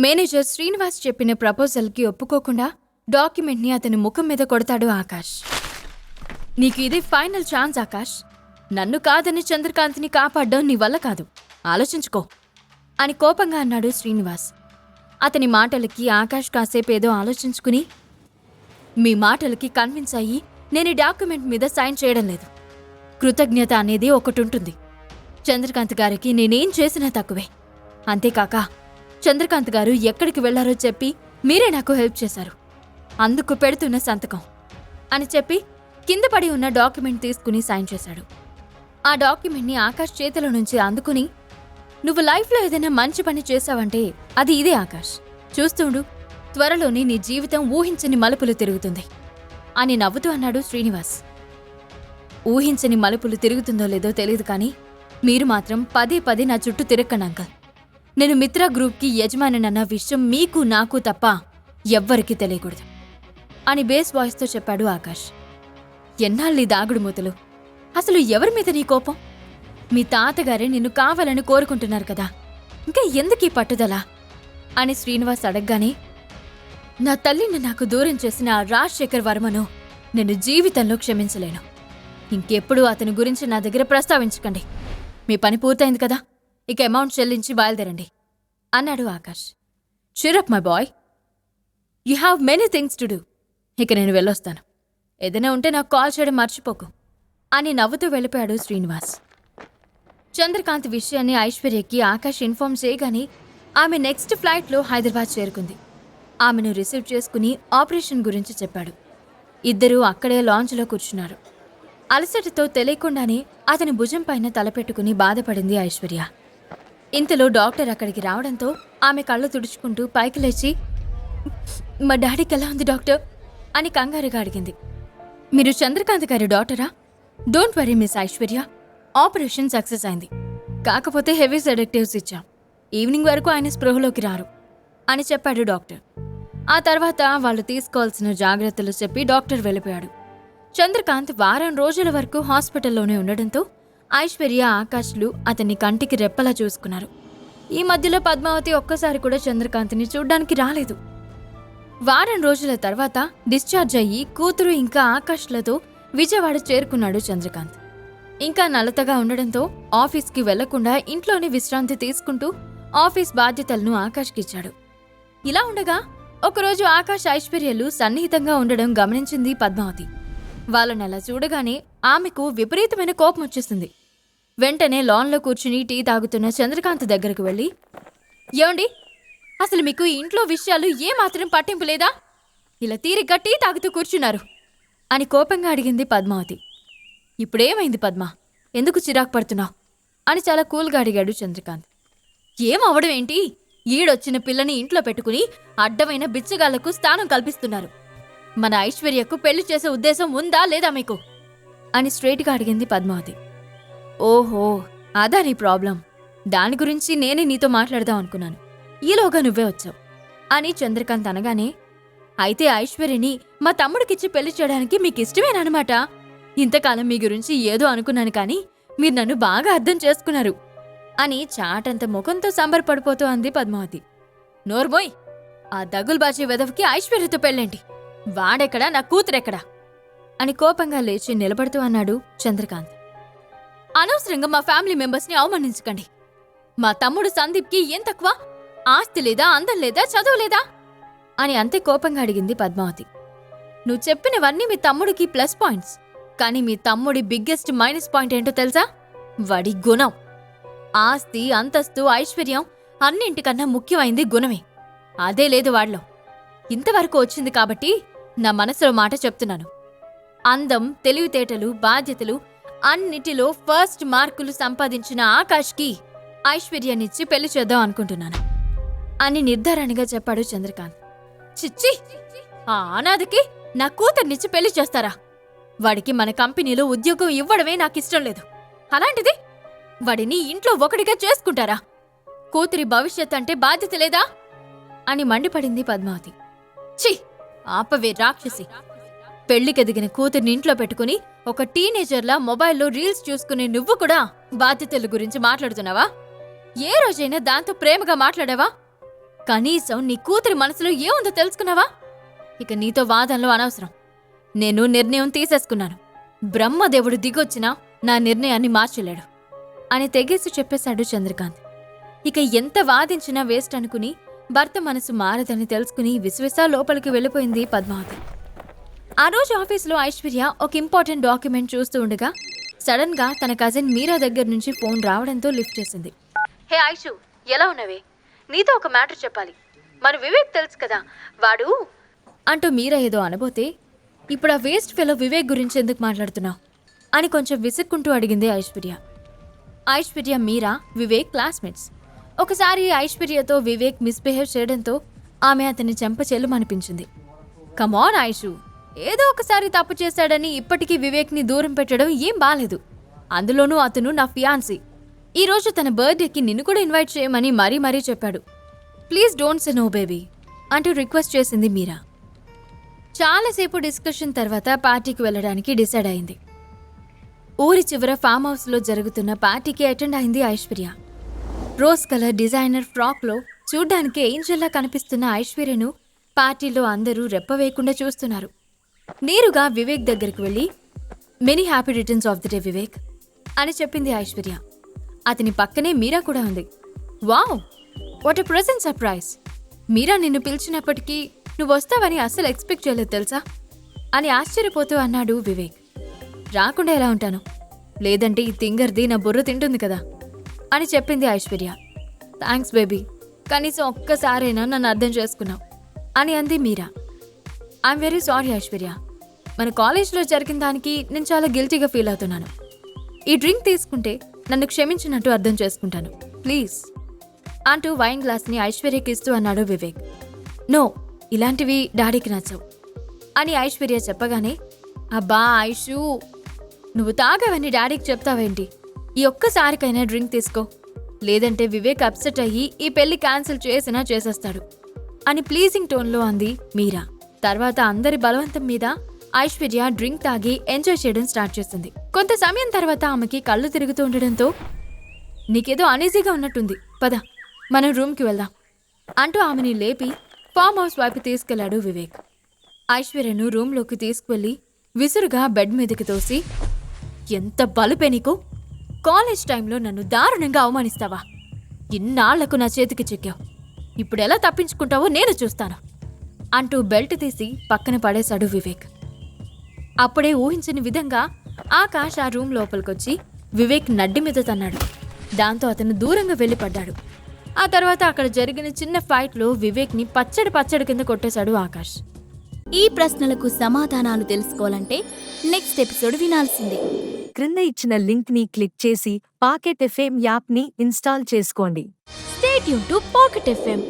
Manager Srinivas చెప్పిన ప్రపోజల్కి ఒప్పుకోకుండా డాక్యుమెంట్ని అతని ముఖం మీద కొడతాడు ఆకాష్. నీకు ఇది ఫైనల్ ఛాన్స్ ఆకాష్. నన్ను కాదని చంద్రకాంత్ని కాపాడడం నీ వల్ల కాదు. ఆలోచించుకో. అని కోపంగా అన్నాడు శ్రీనివాస్. అతని మాటలకి ఆకాష్ కాసేపేదో ఆలోచించుకుని మీ మాటలకి కన్విన్స్ అయ్యి నేను డాక్యుమెంట్ మీద సైన్ చేయడం లేదు. కృతజ్ఞత అనేది ఒకటి ఉంటుంది చంద్రకాంత్ గారికి నేనేం చేసినా తక్కువే. అంతేకాక చంద్రకాంత్ గారు ఎక్కడికి వెళ్ళారో చెప్పి మీరే నాకు హెల్ప్ చేశారు. అందుకు పెడుతున్న సంతకం అని చెప్పి కింద పడి ఉన్న డాక్యుమెంట్ తీసుకుని సైన్ చేశాడు. ఆ డాక్యుమెంట్ని ఆకాష్ చేతిలో నుంచి అందుకుని నువ్వు లైఫ్లో ఏదైనా మంచి పని చేశావంటే అది ఇదే ఆకాష్. చూస్తుండు త్వరలోనే నీ జీవితం ఊహించని మలుపులు తిరుగుతుంది అని నవ్వుతూ అన్నాడు శ్రీనివాస్. ఊహించని మలుపులు తిరుగుతుందో లేదో తెలియదు కానీ మీరు మాత్రం పదే పదే నా చుట్టూ తిరక్కండి అంకల్. నేను మిత్ర గ్రూప్కి యజమానినన్న విషయం మీకు నాకు తప్ప ఎవ్వరికీ తెలియకూడదు అని బేస్ వాయిస్తో చెప్పాడు ఆకాష్. ఎన్నాళ్ళీ దాగుడు మూతలు? అసలు ఎవరి మీద నీ కోపం? మీ తాతగారే నిన్ను కావాలని కోరుకుంటున్నారు కదా. ఇంకా ఎందుకీ పట్టుదల? అని శ్రీనివాస్ అడగగానే నా తల్లిని నాకు దూరం చేసిన రాజశేఖర్ వర్మను నేను జీవితంలో క్షమించలేను. ఇంకెప్పుడు అతని గురించి నా దగ్గర ప్రస్తావించకండి. మీ పని పూర్తయింది కదా? ఇక అమౌంట్ చెల్లించి బయలుదేరండి. అన్నాడు Akash. Cheer up my boy you have many things to do ఇక నేను వెళ్ళొస్తాను. ఏదైనా ఉంటే నాకు కాల్ చేయడం మర్చిపోకు అని నవ్వుతూ వెళ్ళిపోయాడు శ్రీనివాస్. చంద్రకాంత్ విషయాన్ని ఐశ్వర్యకి ఆకాష్ ఇన్ఫార్మ్ చేయగానే ఆమె నెక్స్ట్ ఫ్లైట్లో హైదరాబాద్ చేరుకుంది. ఆమెను రిసీవ్ చేసుకుని ఆపరేషన్ గురించి చెప్పాడు. ఇద్దరూ అక్కడే లాంచ్లో కూర్చున్నారు. అలసటతో తెలియకుండానే అతని భుజం పైన తలపెట్టుకుని బాధపడింది ఐశ్వర్య. ఇంతలో డాక్టర్ అక్కడికి రావడంతో ఆమె కళ్ళు తుడుచుకుంటూ పైకి లేచి మా డాడీకి ఎలా ఉంది డాక్టర్? అని కంగారుగా అడిగింది. మీరు చంద్రకాంత్ గారి డాక్టరా? Don't worry miss Aishwarya operation success అయింది. కాకపోతే హెవీ సెడక్టివ్స్ ఇచ్చాం. ఈవినింగ్ వరకు ఆయన స్పృహలోకి రారు అని చెప్పాడు డాక్టర్. ఆ తర్వాత వాళ్ళు తీసుకోవాల్సిన జాగ్రత్తలు చెప్పి డాక్టర్ వెళ్ళిపోయాడు. చంద్రకాంత్ వారం రోజుల వరకు హాస్పిటల్లోనే ఉండడంతో ఐశ్వర్య ఆకాష్లు అతన్ని కంటికి రెప్పలా చూసుకున్నారు. ఈ మధ్యలో పద్మావతి ఒక్కసారి కూడా చంద్రకాంత్ని చూడ్డానికి రాలేదు. వారం రోజుల తర్వాత డిశ్చార్జ్ అయ్యి కూతురు ఇంకా ఆకాష్లతో విజయవాడ చేరుకున్నాడు చంద్రకాంత్. ఇంకా నలతగా ఉండడంతో ఆఫీస్కి వెళ్ళకుండా ఇంట్లోనే విశ్రాంతి తీసుకుంటూ ఆఫీస్ బాధ్యతలను ఆకాష్కిచ్చాడు ఇలా ఉండగా ఒకరోజు ఆకాష్ ఐశ్వర్యలు సన్నిహితంగా ఉండడం గమనించింది పద్మావతి. వాళ్ళని అలా చూడగానే ఆమెకు విపరీతమైన కోపం వచ్చేసింది. వెంటనే లాన్లో కూర్చుని టీ తాగుతున్న చంద్రకాంత్ దగ్గరకు వెళ్ళి ఏమండి? అసలు మీకు ఇంట్లో విషయాలు ఏమాత్రం పట్టింపు లేదా? ఇలా తీరిగ్గా టీ తాగుతూ కూర్చున్నారు అని కోపంగా అడిగింది పద్మావతి. ఇప్పుడేమైంది పద్మ? ఎందుకు చిరాకు పడుతున్నావు? అని చాలా కూల్గా అడిగాడు చంద్రకాంత్. ఏం అవడం ఏంటి? ఈడొచ్చిన పిల్లని ఇంట్లో పెట్టుకుని అడ్డమైన బిచ్చగాళ్ళకు స్థానం కల్పిస్తున్నారు. మన ఐశ్వర్యకు పెళ్ళి చేసే ఉద్దేశం ఉందా లేదా మీకు? అని స్ట్రైట్గా అడిగింది పద్మావతి. ఓహో అదా నీ ప్రాబ్లం. దాని గురించి నేనే నీతో మాట్లాడదాం అనుకున్నాను. ఈలోగా నువ్వే వచ్చావు. అని చంద్రకాంత్ అనగానే అయితే ఐశ్వర్యని మా తమ్ముడికిచ్చి పెళ్ళి చేయడానికి మీకు ఇష్టమేనమాట ఇంతకాలం మీ గురించి ఏదో అనుకున్నాను కానీ మీరు నన్ను బాగా అర్థం చేసుకున్నారు. అని చాటంత ముఖంతో సంబరపడిపోతూ అంది పద్మావతి. నోర్బోయ్ ఆ దగుల్బాజీ వెదవికి ఐశ్వర్యతో పెళ్ళేంటి? వాడెక్కడా నా కూతురెక్కడా? అని కోపంగా లేచి నిలబడుతూ అన్నాడు చంద్రకాంత్. అనవసరంగా మా ఫ్యామిలీ మెంబర్స్ని అవమానించకండి. మా తమ్ముడు సందీప్కి ఏం తక్కువ? ఆస్తి లేదా అందం లేదా చదువు లేదా? అని అంతే కోపంగా అడిగింది పద్మావతి. నువ్వు చెప్పినవన్నీ మీ తమ్ముడికి ప్లస్ పాయింట్స్. కానీ మీ తమ్ముడి బిగ్గెస్ట్ మైనస్ పాయింట్ ఏంటో తెలుసా? వాడి గుణం. ఆస్తి అంతస్తు ఐశ్వర్యం అన్నింటికన్నా ముఖ్యమైంది గుణమే. అదే లేదు వాడిలో. ఇంతవరకు వచ్చింది కాబట్టి నా మనసులో మాట చెప్తున్నాను. అందం తెలివితేటలు బాధ్యతలు అన్నిటిలో ఫస్ట్ మార్కులు సంపాదించిన ఆకాష్కి ఐశ్వర్యాన్నిచ్చి పెళ్ళి చేద్దాం అనుకుంటున్నాను. అని నిర్ధారణగా చెప్పాడు చంద్రకాంత్. చిచ్చి! ఆ అనాథకి నా కూతుర్నిచ్చి పెళ్ళి చేస్తారా? వాడికి మన కంపెనీలో ఉద్యోగం ఇవ్వడమే నాకిష్టం లేదు. అలాంటిది వాడిని ఇంట్లో ఒకటిగా చేసుకుంటారా? కూతురి భవిష్యత్ అంటే బాధ్యత లేదా? అని మండిపడింది పద్మావతి. ఛీ! ఆపవే రాక్షసి! పెళ్ళికెదిగిన కూతుర్ని ఇంట్లో పెట్టుకుని ఒక టీనేజర్లా మొబైల్లో రీల్స్ చూసుకునే నువ్వు కూడా బాధ్యతల గురించి మాట్లాడుతున్నావా? ఏ రోజైనా దాంతో ప్రేమగా మాట్లాడావా? కనీసం నీ కూతురి మనసులో ఏముందో తెలుసుకున్నావా? ఇక నీతో వాదనలు అనవసరం. నేను నిర్ణయం తీసేసుకున్నాను. బ్రహ్మదేవుడు దిగొచ్చినా నా నిర్ణయాన్ని మార్చలేడు అని తెగేసి చెప్పేశాడు చంద్రకాంత్. ఇక ఎంత వాదించినా వేస్ట్ అనుకుని భర్త మనసు మారదని తెలుసుకుని విశ్వస లోపలికి వెళ్ళిపోయింది పద్మావతి. ఆ రోజు ఆఫీస్లో ఐశ్వర్య ఒక ఇంపార్టెంట్ డాక్యుమెంట్ చూస్తూ ఉండగా సడన్గా తన కజిన్ మీరా దగ్గర నుంచి ఫోన్ రావడంతో లిఫ్ట్ చేసింది. హే ఐషు ఎలా ఉన్నవే? నీతో ఒక మ్యాటర్ చెప్పాలి. మన వివేక్ తెలుసు కదా వాడు? అంటూ మీరా ఏదో అనబోతే ఇప్పుడు ఆ వేస్ట్ ఫెలో వివేక్ గురించి ఎందుకు మాట్లాడుతున్నావు? అని కొంచెం విసుక్కుంటూ అడిగింది ఐశ్వర్య. ఐశ్వర్య మీరా వివేక్ క్లాస్మేట్స్. ఒకసారి ఐశ్వర్యతో వివేక్ మిస్బిహేవ్ చేయడంతో ఆమె అతని చెంప చెల్లుమనిపించింది. కమాన్ ఐషు. ఏదో ఒకసారి తప్పు చేశాడని ఇప్పటికీ వివేక్ని దూరం పెట్టడం ఏం బాలేదు. అందులోనూ అతను నా ఫియాన్సీ. ఈరోజు తన బర్త్డేకి నిన్ను కూడా ఇన్వైట్ చేయమని మరీ మరీ చెప్పాడు. Please don't say no baby అంటూ రిక్వెస్ట్ చేసింది మీరా. చాలాసేపు డిస్కషన్ తర్వాత పార్టీకి వెళ్ళడానికి డిసైడ్ అయింది. ఊరి చివర ఫామ్ హౌస్లో జరుగుతున్న పార్టీకి అటెండ్ అయింది ఐశ్వర్య. రోజ్ కలర్ డిజైనర్ ఫ్రాక్లో చూడ్డానికి ఏంజల్లా కనిపిస్తున్న ఐశ్వర్యను పార్టీలో అందరూ రెప్పవేయకుండా చూస్తున్నారు. నేరుగా వివేక్ దగ్గరికి వెళ్ళి many happy returns of the day Vivek అని చెప్పింది ఐశ్వర్య. అతని పక్కనే మీరా కూడా ఉంది. Wow what a present surprise Meera నిన్ను పిలిచినప్పటికీ నువ్వు వస్తావని అస్సలు ఎక్స్పెక్ట్ చేయలేదు తెలుసా? అని ఆశ్చర్యపోతూ అన్నాడు వివేక్. రాకుండా ఎలా ఉంటాను? లేదంటే ఈ తింగర్ది నా బుర్ర తింటుంది కదా? అని చెప్పింది ఐశ్వర్య. థ్యాంక్స్ బేబీ కనీసం ఒక్కసారైనా నన్ను అర్థం చేసుకున్నావు అని అంది Meera. I'm very sorry Aishwarya మన కాలేజ్లో జరిగిన దానికి నేను చాలా గిల్టీగా ఫీల్ అవుతున్నాను. ఈ డ్రింక్ తీసుకుంటే నన్ను క్షమించినట్టు అర్థం చేసుకుంటాను. ప్లీజ్ అంటూ వైన్ గ్లాస్ని ఐశ్వర్యకి ఇస్తూ అన్నాడు వివేక్. నో ఇలాంటివి డాడీకి నచ్చవు. అని ఐశ్వర్య చెప్పగానే అబ్బా ఐషు నువ్వు తాగవని డాడీకి చెప్తావేంటి? ఈ ఒక్కసారికైనా డ్రింక్ తీసుకో. లేదంటే వివేక్ అప్సెట్ అయ్యి ఈ పెళ్ళి క్యాన్సిల్ చేసినా చేసేస్తాడు. అని ప్లీజింగ్ టోన్లో అంది మీరా. తర్వాత అందరి బలవంతం మీద ఐశ్వర్య డ్రింక్ తాగి ఎంజాయ్ చేయడం స్టార్ట్ చేస్తుంది. కొంత సమయం తర్వాత ఆమెకి కళ్ళు తిరుగుతూ ఉండడంతో నీకేదో అనీజీగా ఉన్నట్టుంది. పద మనం రూమ్కి వెళ్దాం అంటూ ఆమెని లేపి ఫామ్ హౌస్ వైపు తీసుకెళ్ళాడు వివేక్. ఐశ్వర్యను రూమ్లోకి తీసుకువెళ్ళి విసురుగా బెడ్ మీదకి తోసి ఎంత బలుపే నీకు? కాలేజ్ టైంలో నన్ను దారుణంగా అవమానిస్తావా? ఇన్నాళ్ళకు నా చేతికి చిక్కావు. ఇప్పుడెలా తప్పించుకుంటావో నేను చూస్తాను. అంటూ బెల్ట్ తీసి పక్కన పడేశాడు వివేక్. అప్పుడే ఊహించని విధంగా ఆకాష్ ఆ రూమ్ లోపలికొచ్చి వివేక్ నడ్డి మీద తన్నాడు. దాంతో అతను దూరంగా వెళ్ళి పడ్డాడు ఆ తర్వాత అక్కడ జరిగిన చిన్న ఫైట్లో వివేక్ని పచ్చడి పచ్చడి కింద కొట్టేశాడు ఆకాష్. ఈ ప్రశ్నలకు సమాధానాలు తెలుసుకోవాలంటే నెక్స్ట్ ఎపిసోడ్ వినాల్సిందే. క్రింద ఇచ్చిన లింక్ని క్లిక్ చేసి పాకెట్ ఎఫ్ఎం యాప్ని ఇన్స్టాల్ చేసుకోండి. స్టేట్ యూన్ టు పాకెట్ ఎఫ్ఎం